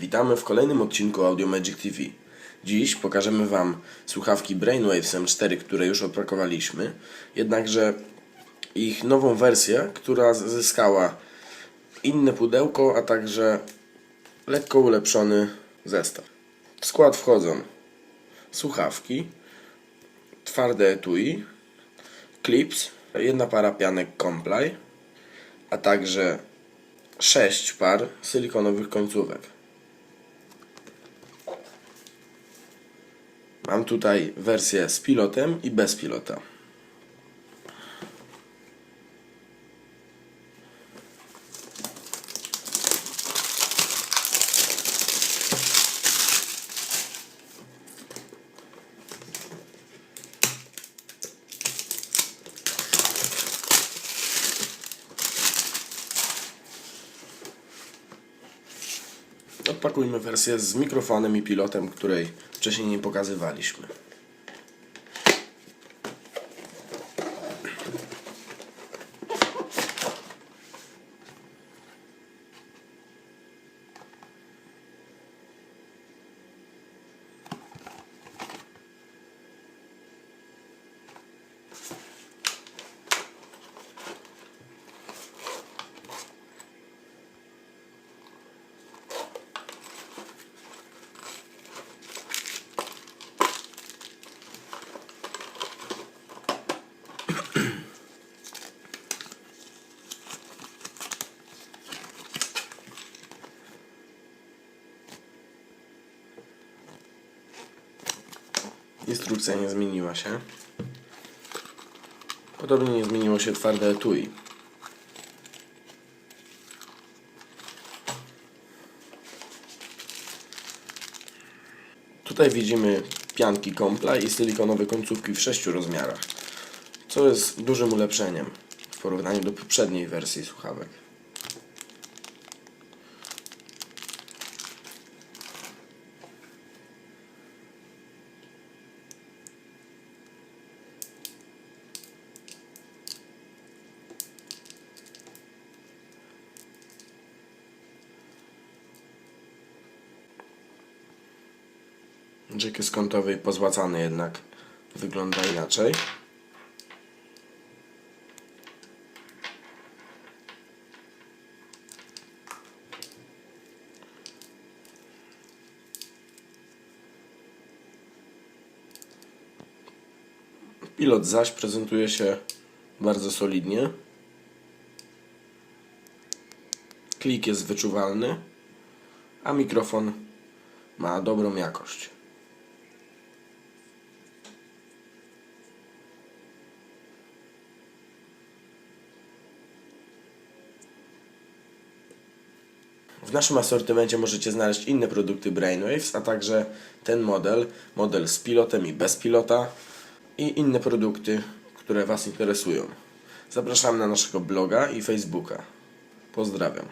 Witamy w kolejnym odcinku Audio Magic TV. Dziś pokażemy Wam słuchawki Brainwaves M4, które już odpakowaliśmy, jednakże ich nową wersję, która zyskała inne pudełko, a także lekko ulepszony zestaw. W skład wchodzą słuchawki, twarde etui, clips, jedna para pianek Comply, a także sześć par silikonowych końcówek. Mam tutaj wersję z pilotem i bez pilota. Odpakujmy wersję z mikrofonem i pilotem, której wcześniej nie pokazywaliśmy. Instrukcja nie zmieniła się. Podobnie nie zmieniło się twarde etui. Tutaj widzimy pianki Comply i silikonowe końcówki w sześciu rozmiarach, co jest dużym ulepszeniem w porównaniu do poprzedniej wersji słuchawek. Jack jest kątowy i pozłacany jednak wygląda inaczej. Pilot zaś prezentuje się bardzo solidnie. Klik jest wyczuwalny, a mikrofon ma dobrą jakość. W naszym asortymencie możecie znaleźć inne produkty Brainwaves, a także ten model, model z pilotem i bez pilota i inne produkty, które Was interesują. Zapraszam na naszego bloga i Facebooka. Pozdrawiam.